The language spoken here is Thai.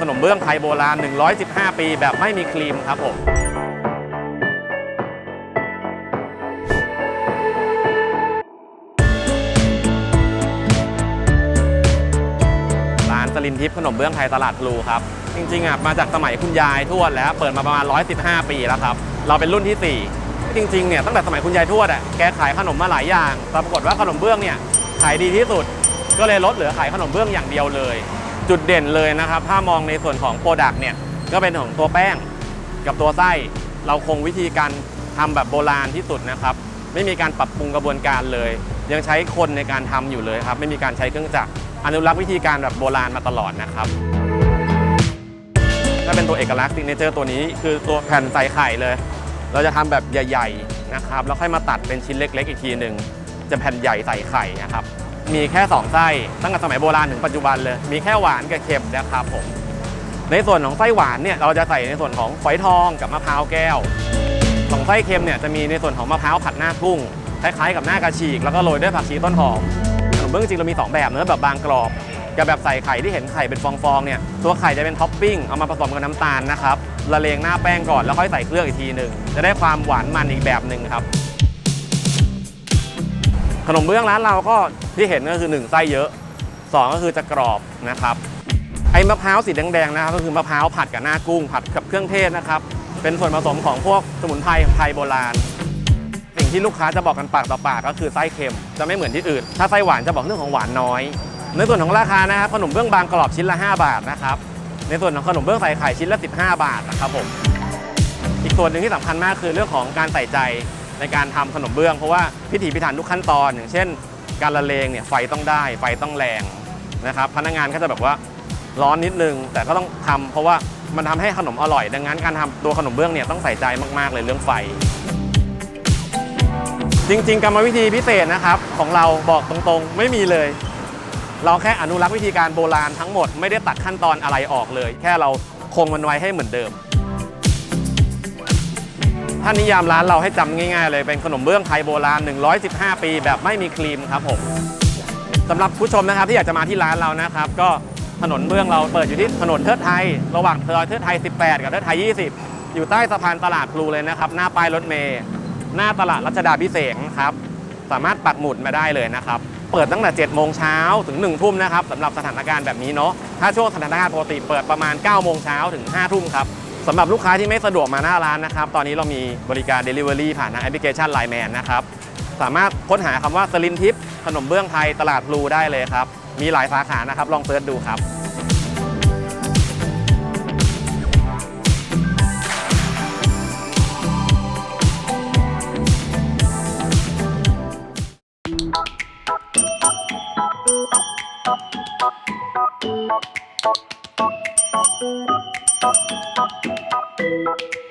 ขนมเบื้องไทยโบราณ 115 ปีแบบไม่มีครีมครับผมร้านสลินทิพย์ขนมเบื้องไทยตลาดพลูครับ จริงๆอะมาจากสมัยคุณยายทวดแล้วเปิดมาประมาณ 115 ปีแล้วครับ เราเป็นรุ่นที่ 4 จริงๆเนี่ยตั้งแต่สมัยคุณยายทวดอะแกขายขนมมาหลายอย่างแต่ปรากฏว่าขนมเบื้องเนี่ยขายดีที่สุด ก็เลยลดเหลือขายขนมเบื้องอย่างเดียวเลย จุดเด่นเลยนะครับ ถ้ามองในส่วนของโปรดักต์เนี่ย ก็เป็นของตัวแป้งกับตัวไส้ เราคงวิธีการทำแบบโบราณที่สุดนะครับ ไม่มีการปรับปรุงกระบวนการเลย ยังใช้คนในการทำอยู่เลยครับ ไม่มีการใช้เครื่องจักรอนุรักษ์วิธีการแบบโบราณมาตลอดนะครับถ้าเป็นตัวเอกลักษณ์ซิกเนเจอร์ตัวนี้คือตัวแผ่นใส่ไข่เลย เราจะทำแบบใหญ่ ๆนะครับ แล้วค่อยมาตัดเป็นชิ้นเล็ก ๆ อีกทีหนึ่งจะแผ่นใหญ่ใส่ไข่นะครับ มีแค่สองไส้ ตั้งแต่สมัยโบราณถึงปัจจุบันเลย มีแค่หวานกับเค็มนะครับผม ในส่วนของไส้หวานเนี่ยเราจะใส่ในส่วนของฝอยทองกับมะพร้าวแก้ว ของไส้เค็มเนี่ยจะมีในส่วนของมะพร้าวผัดหน้ากุ้งคล้ายๆกับหน้ากระฉีก แล้วก็โรยด้วยผักชีต้นหอมขนมเบื้องจริงเรามี 2 แบบเนื้อะแบบบางกรอบกับแบบใส่ไข่ที่เห็นไข่เป็นฟองๆเนี่ยตัวไข่จะเป็นท็อปปิ้งเอามาผสมกับน้ำตาลนะครับละเลงหน้าแป้งก่อนแล้วค่อยใส่เครื่องอีกทีหนึ่งจะได้ความหวานมันอีกแบบหนึ่งครับ ขนมเบื้องร้านเราก็ที่เห็นก็คือ 1 ไส้เยอะ 2 ก็คือจะกรอบนะครับ ไอ้มะพร้าวสีแดงๆนะครับ ก็คือมะพร้าวผัดกับหน้ากุ้ง ผัดกับเครื่องเทศนะครับ เป็นส่วนผสมของพวกสมุนไพรไทยโบราณ สิ่งที่ลูกค้าจะบอกกันปากต่อปากก็คือไส้เค็ม จะไม่เหมือนที่อื่น ถ้าไส้หวานจะบอกเรื่องของหวานน้อย ในส่วนของราคานะครับขนมเบื้องบางกรอบชิ้นละ 5 บาทนะครับในส่วนของขนมเบื้องใส่ไข่ชิ้นละ 15 บาทนะครับผมอีกส่วนหนึ่งที่สำคัญมากคือเรื่องของการใส่ใจ ในการทำขนมเบื้องเพราะว่าพิถีพิถันทุกขั้นตอน อย่างเช่น การละเลงเนี่ยไฟต้องได้ ไฟต้องแรงนะครับพนักงานก็จะแบบว่าร้อนนิดนึง แต่ก็ต้องทำเพราะว่ามันทำให้ขนมอร่อย ดังนั้นการทำตัวขนมเบื้องเนี่ยต้องใส่ใจมาก ๆ เลยเรื่องไฟ จริง ๆ กรรมวิธีพิเศษนะครับของเราบอกตรงๆ ไม่มีเลย เราแค่อนุรักษ์วิธีการโบราณทั้งหมดไม่ได้ตัดขั้นตอนอะไรออกเลย แค่เราคงมันไว้ให้เหมือนเดิม ถ้านิยามร้านเราให้จำง่ายๆเลยเป็นขนมเบื้องไทยโบราณ 115 ปีแบบไม่มีครีมครับผมสำหรับผู้ชมนะครับที่อยากจะมาที่ร้านเรานะครับก็ถนนเบื้องเราเปิดอยู่ที่ถนนเทิดไทย ระหว่างซอยเทิดไทย 18 กับเทิดไทย 20 อยู่ใต้สะพานตลาดพลูเลยนะครับ หน้าป้ายรถเมล์หน้าตลาดรัชดาพิเศษครับสามารถปักหมุดมาได้เลยนะครับ เปิดตั้งแต่ 7 โมงเช้าถึง 1 ทุ่มนะครับสำหรับสถานการณ์แบบนี้เนาะถ้าช่วงสถานการณ์ปกติเปิดประมาณ 9 โมงเช้าถึง 5 ทุ่มครับ สำหรับลูกค้าที่ไม่สะดวกมาหน้าร้านนะครับ ตอนนี้เรามีบริการ Delivery ผ่านทางแอปพลิเคชัน Line Man นะครับ สามารถค้นหาคำว่าสลินทิปขนมเบื้องไทยตลาดพลูได้เลยครับ มีหลายสาขานะครับ ลองเสิร์ชดูครับ Thank Thank you.